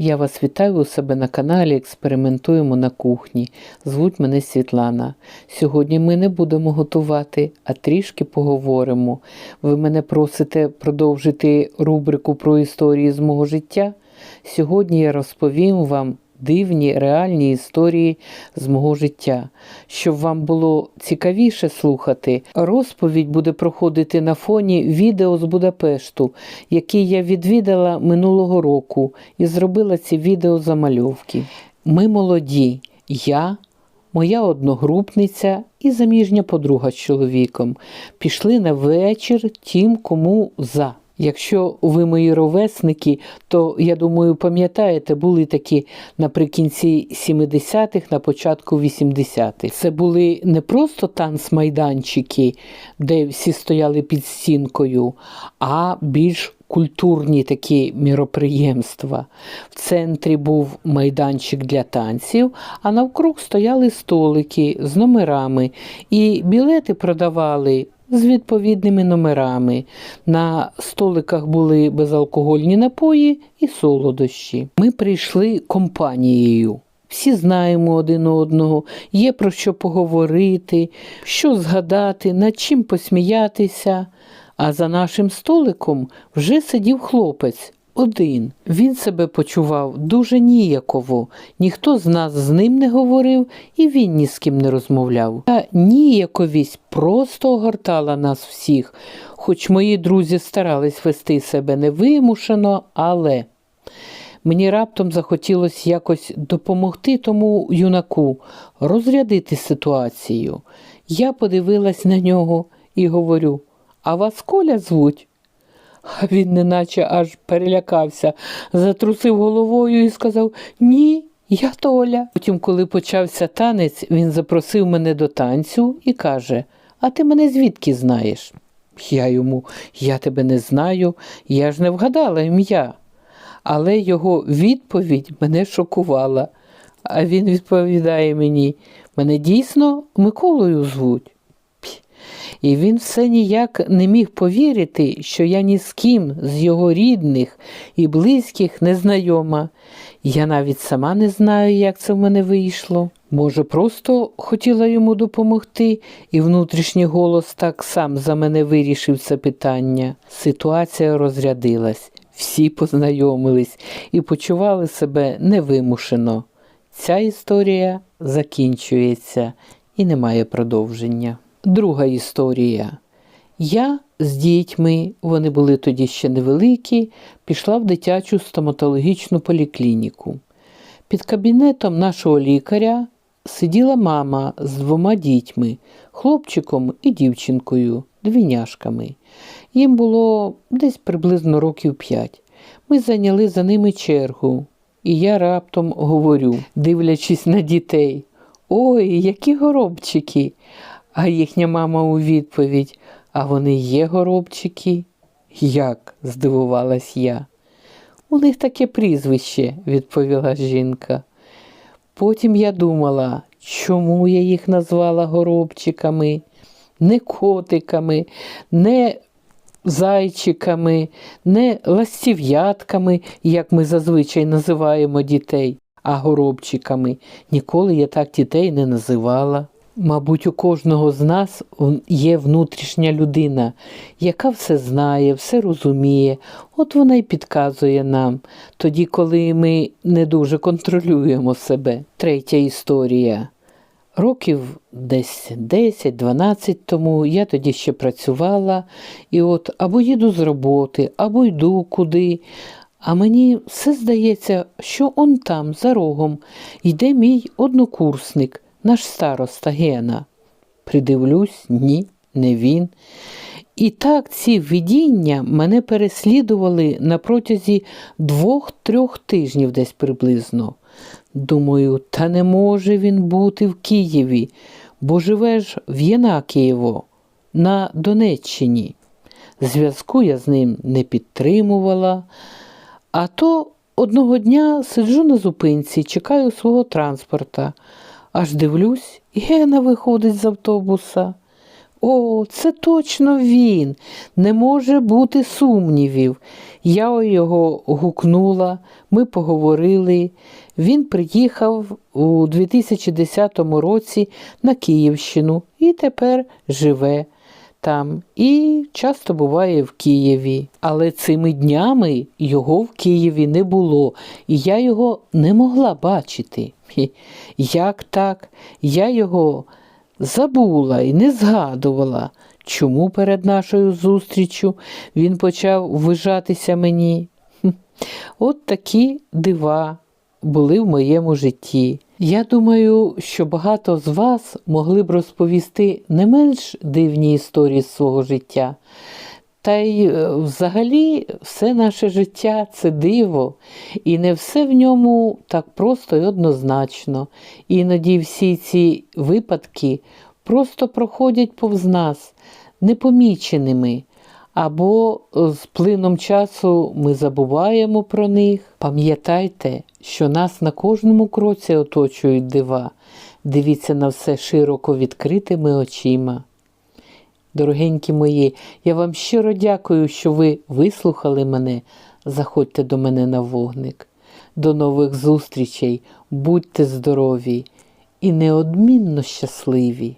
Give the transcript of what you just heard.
Я вас вітаю у себе на каналі Експериментуємо на кухні. Звуть мене Світлана. Сьогодні ми не будемо готувати, а трішки поговоримо. Ви мене просите продовжити рубрику про історії з мого життя. Сьогодні я розповім вам дивні реальні історії з мого життя. Щоб вам було цікавіше слухати, розповідь буде проходити на фоні відео з Будапешту, який я відвідала минулого року і зробила ці відео замальовки. Ми молоді, я. Моя одногрупниця і заміжня подруга з чоловіком пішли на вечір тим, кому за. Якщо ви мої ровесники, то я думаю, пам'ятаєте, були такі наприкінці 70-х, на початку 80-х. Це були не просто танцмайданчики, де всі стояли під стінкою, а більш культурні такі міроприємства. В центрі був майданчик для танців, а навкруг стояли столики з номерами, і білети продавали з відповідними номерами. На столиках були безалкогольні напої і солодощі. Ми прийшли компанією. Всі знаємо один одного, є про що поговорити, що згадати, над чим посміятися. А за нашим столиком вже сидів хлопець один. Він себе почував дуже ніяково. Ніхто з нас з ним не говорив, і він ні з ким не розмовляв. Та ніяковість просто огортала нас всіх, хоч мої друзі старались вести себе невимушено, але. Мені раптом захотілося якось допомогти тому юнаку розрядити ситуацію. Я подивилась на нього і говорю: а вас Коля звуть? А він неначе аж перелякався, затрусив головою і сказав Ні, я Толя. Потім, коли почався танець, він запросив мене до танцю і каже: А ти мене звідки знаєш? Я йому, я тебе не знаю, я ж не вгадала ім'я. Але його відповідь мене шокувала. А він відповідає мені: мене дійсно Миколою звуть. І він все ніяк не міг повірити, що я ні з ким з його рідних і близьких не знайома. Я навіть сама не знаю, як це в мене вийшло. Може, просто хотіла йому допомогти, і внутрішній голос так сам за мене вирішив це питання. Ситуація розрядилась, всі познайомились і почували себе невимушено. Ця історія закінчується і не має продовження. Друга історія. Я з дітьми, вони були тоді ще невеликі, пішла в дитячу стоматологічну поліклініку. Під кабінетом нашого лікаря сиділа мама з двома дітьми, хлопчиком і дівчинкою, двіняшками. Їм було десь приблизно років п'ять. Ми зайняли за ними чергу, і я раптом говорю, дивлячись на дітей: Ой, які горобчики! А їхня мама у відповідь: А вони є горобчики? Як? здивувалась я. У них таке прізвище, відповіла жінка. Потім я думала, чому я їх назвала горобчиками, не котиками, не зайчиками, не ластів'ятками, як ми зазвичай називаємо дітей, а горобчиками. Ніколи я так дітей не називала. Мабуть, у кожного з нас є внутрішня людина, яка все знає, все розуміє, от вона й підказує нам, тоді, коли ми не дуже контролюємо себе. Третя історія. Років десь 10-12 тому я тоді ще працювала, і от або їду з роботи, або йду куди. А мені все здається, що он там, за рогом, йде мій однокурсник, наш староста Гена. Придивлюсь, ні, не він. І так ці видіння мене переслідували на протязі двох-трьох тижнів десь приблизно. Думаю, та не може він бути в Києві, бо живе ж в Єнакієво на Донеччині. Зв'язку я з ним не підтримувала. А то одного дня сиджу на зупинці, чекаю свого транспорта. Аж дивлюсь, Гена виходить з автобуса. О, це точно він. Не може бути сумнівів. Я його гукнула, ми поговорили. Він приїхав у 2010 році на Київщину і тепер живе там і часто буває в Києві. Але цими днями його в Києві не було, і я його не могла бачити. Як так? Я його забула і не згадувала, чому перед нашою зустрічю він почав ввижатися мені. От такі дива були в моєму житті. Я думаю, що багато з вас могли б розповісти не менш дивні історії з свого життя. Та й е, взагалі все наше життя це диво, і не все в ньому так просто і однозначно. Іноді всі ці випадки просто проходять повз нас непоміченими, або е, з плином часу ми забуваємо про них. Пам'ятайте, що нас на кожному кроці оточують дива. Дивіться на все широко відкритими очима. Дорогенькі мої, я вам щиро дякую, що ви вислухали мене. Заходьте до мене на вогник. До нових зустрічей, будьте здорові і неодмінно щасливі.